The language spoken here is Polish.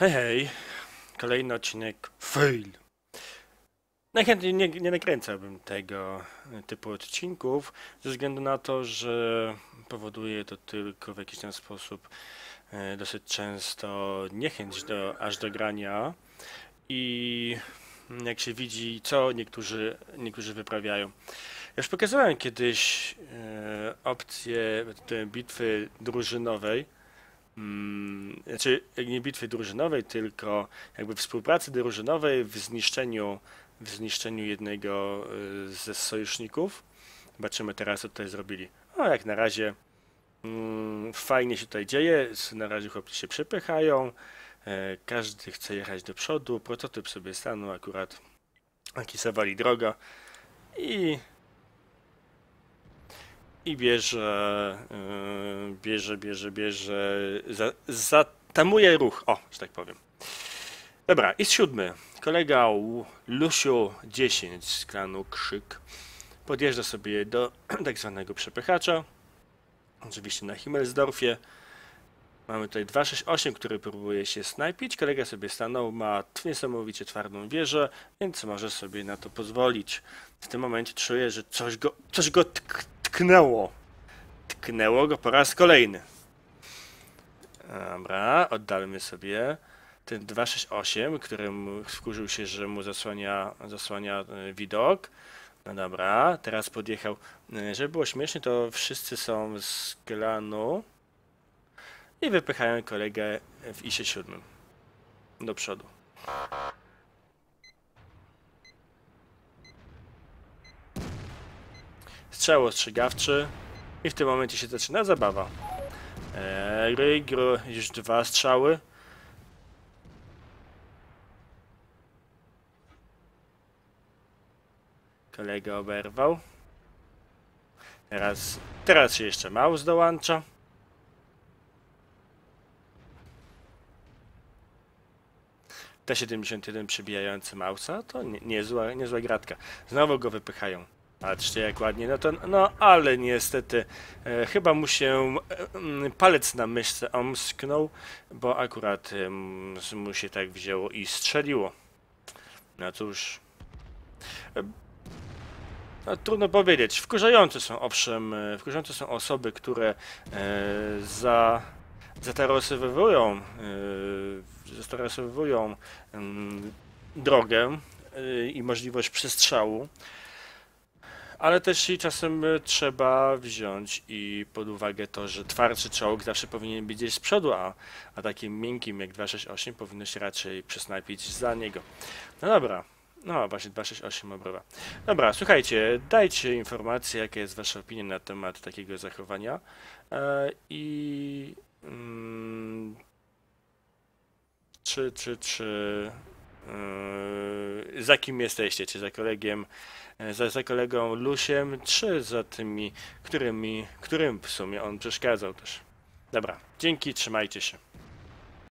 Hej, hej. Kolejny odcinek fail. Najchętniej nie, nie nakręcałbym tego typu odcinków, ze względu na to, że powoduje to tylko w jakiś tam sposób e, dosyć często niechęć do, aż do grania i jak się widzi, co niektórzy, niektórzy wyprawiają. Ja już pokazałem kiedyś e, opcję tej bitwy drużynowej, mm, znaczy nie bitwy drużynowej, tylko jakby współpracy drużynowej w zniszczeniu, w zniszczeniu jednego y, ze sojuszników. Zobaczymy teraz, co tutaj zrobili. O, jak na razie mm, fajnie się tutaj dzieje, na razie chłopcy się przepychają, e, każdy chce jechać do przodu, prototyp sobie stanął akurat, akisowali droga i i bierze, yy, bierze, bierze, bierze, za, zatamuje ruch, o, że tak powiem. Dobra, i siódmy. Kolega Lusiu 10 z klanu Krzyk podjeżdża sobie do tak zwanego przepychacza, oczywiście na Himmelsdorfie. Mamy tutaj 268, który próbuje się snajpić. Kolega sobie stanął, ma niesamowicie twardą wieżę, więc może sobie na to pozwolić. W tym momencie czuję, że coś go, coś go tknęło. Tknęło go po raz kolejny. Dobra, oddalmy sobie ten 268, którym wkurzył się, że mu zasłania, zasłania e, widok. No dobra, teraz podjechał. E, żeby było śmiesznie, to wszyscy są z klanu i wypychają kolegę w ISie 7 do przodu. Strzał ostrzegawczy i w tym momencie się zaczyna zabawa. Eee, już dwa strzały. Kolega oberwał. Teraz, teraz się jeszcze Maus dołącza. T71 przybijający Mausa to nie, niezła, niezła gratka. Znowu go wypychają. Patrzcie jak ładnie, no to, no ale niestety e, chyba mu się e, palec na myszce omsknął, bo akurat e, mu się tak wzięło i strzeliło. No cóż, e, no, trudno powiedzieć. Wkurzające są owszem, e, wkurzające są osoby, które e, za zatarosowywują, e, zatarosowywują drogę e, i możliwość przestrzału ale też i czasem e, trzeba wziąć i pod uwagę to, że twardszy czołg zawsze powinien być gdzieś z przodu, a, a takim miękkim jak 268 powinno się raczej przesnajpić za niego. No dobra, no właśnie 268 obrowa. Dobra, słuchajcie, dajcie informację, jaka jest wasza opinia na temat takiego zachowania e, i mm, czy, czy, czy za kim jesteście, czy za kolegiem E, za, za kolegą Lusiem, czy za tymi, którymi, którym w sumie on przeszkadzał też. Dobra, dzięki, trzymajcie się.